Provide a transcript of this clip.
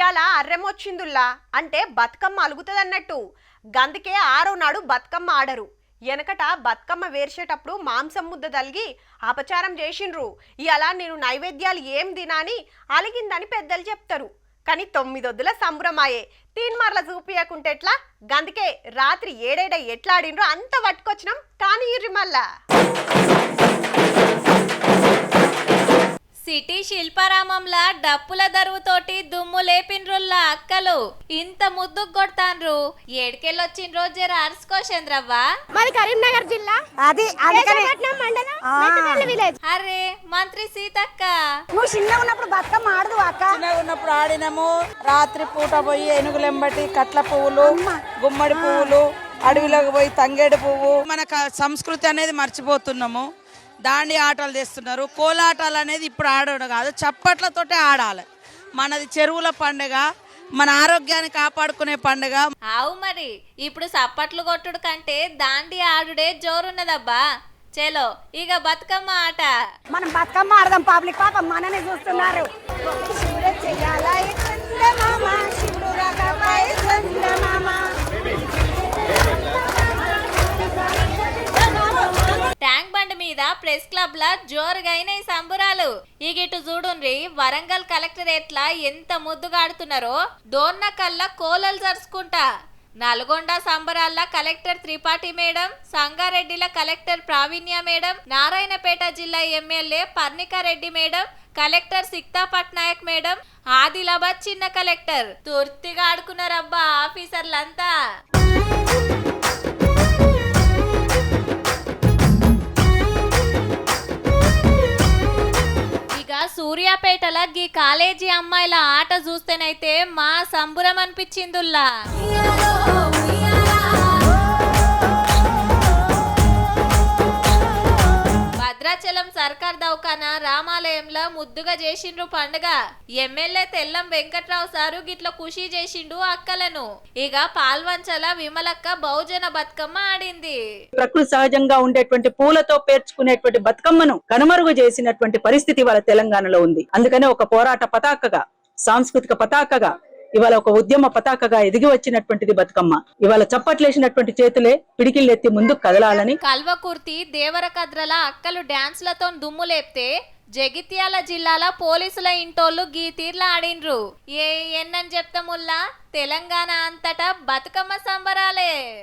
ఇవాళ అర్రెమొచ్చిందుల్లా? అంటే బతుకమ్మ అలుగుతుందన్నట్టు. గందుకే ఆరో నాడు బతుకమ్మ ఆడరు. వెనకట బతుకమ్మ వేర్చేటప్పుడు మాంసం ముద్ద తలిగి అపచారం చేసిండ్రు. ఇలా నేను నైవేద్యాలు ఏం తినాని అలిగిందని పెద్దలు చెప్తారు. కానీ తొమ్మిదొద్దుల సంబరమాయే తీన్మార్ల చూపియకుంటే ఎట్లా? గందుకే రాత్రి ఏడేడ ఎట్లా ఆడిండ్రో అంత పట్టుకొచ్చినాం కానీ ఇర్రి మళ్ళా. సిటీ శిల్పారామంలా డప్పుల దరువుతోటి దుమ్ము లేపిన్రుల్లా అక్కలు. ఇంత ముద్దు కొడతాన్రు. ఏడికెళ్ళొచ్చిండ్రో జర అరుసుకోశంద్రవ్వ మాది కరీంనగర్ జిల్లా. అది మండలం అరే మంత్రి సీతక్క. నువ్వు చిన్నగా ఉన్నప్పుడు బతుకమ్మ ఆడదు అక్క. ఉన్నప్పుడు ఆడినాము. రాత్రి పూట పోయి ఏనుగులెంబటి కట్ల పువ్వులు గుమ్మడి పువ్వులు అడవిలోకి పోయి తంగేడు పువ్వు. మన సంస్కృతి అనేది మర్చిపోతున్నాము. దాండి ఆటలు తెస్తున్నారు. కోలాటాలు అనేది ఇప్పుడు ఆడడం కాదు చప్పట్లతోటే ఆడాలి. మనది చెరువుల పండుగ మన ఆరోగ్యాన్ని కాపాడుకునే పండుగ. ఆవు మరి ఇప్పుడు సప్పట్లు కొట్టుడు కంటే దాండి ఆడుడే జోరున్నదబ్బా. చేలో ఇక బతుకమ్మ ఆట. మనం బతుకమ్మ ఆడదాం పబ్లిక్ పాప మననే చూస్తున్నారు. చెయ్యాలా? ప్రెస్ క్లబ్ లా జోరుగైన ఈ సంబురాలు. ఇక ఇటు చూడుండ్రి వరంగల్ కలెక్టరేట్ లా ఎంత ముద్దుగాడుతున్నారో దోర్న కల్లా కోలలు జరుచుకుంటా. నల్గొండ సంబరాల్లో కలెక్టర్ త్రిపాఠి మేడం సంగారెడ్డిల కలెక్టర్ ప్రావీణ్య మేడం నారాయణపేట జిల్లా MLA Parnika Reddy madam collector Sikta Patnaik madam Adilabad చిన్న కలెక్టర్. తుర్తిగా ఆడుకున్నారబ్బా ఆఫీసర్లంతా. సూర్యాపేటల గీ కాలేజీ అమ్మాయిల ఆట చూస్తేనైతే మా సంబురం అనిపించిందుల్లా. పక్కన రామాలయంలో ముద్దుగా చేసిండ్రు పండుగ. ఎమ్మెల్యే తెల్లం వెంకట్రావు సారు గిట్ల ఖుషి చేసిండు అక్కలను. ఇక పాల్వంచల విమలక్క బహుజన బతుకమ్మ ఆడింది. ప్రకృతి సహజంగా ఉండేటువంటి పూలతో పేర్చుకునేటువంటి బతుకమ్మను కనుమరుగు చేసినటువంటి పరిస్థితి వాళ్ళ తెలంగాణలో ఉంది. అందుకనే ఒక పోరాట పతాకగా సాంస్కృతిక పతాకగా ఇవాళ ఒక ఉద్యమ పతాకగా ఎదిగి వచ్చినటువంటిది బతుకమ్మ. ఇవాళ చప్పట్లేసినటువంటి చేతులే పిడికిళ్ళెత్తి ముందుకు కదలాలని కల్వకుర్తి దేవరకద్రల అక్కలు డాన్స్లతో దుమ్ము లేపితే జగిత్యాల జిల్లాల పోలీసుల ఇంటోళ్ళు గీ తీర్ల ఆడిండ్రు. ఏ ఎన్నని చెప్తాముల్లా తెలంగాణ అంతటా బతుకమ్మ సంబరాలే.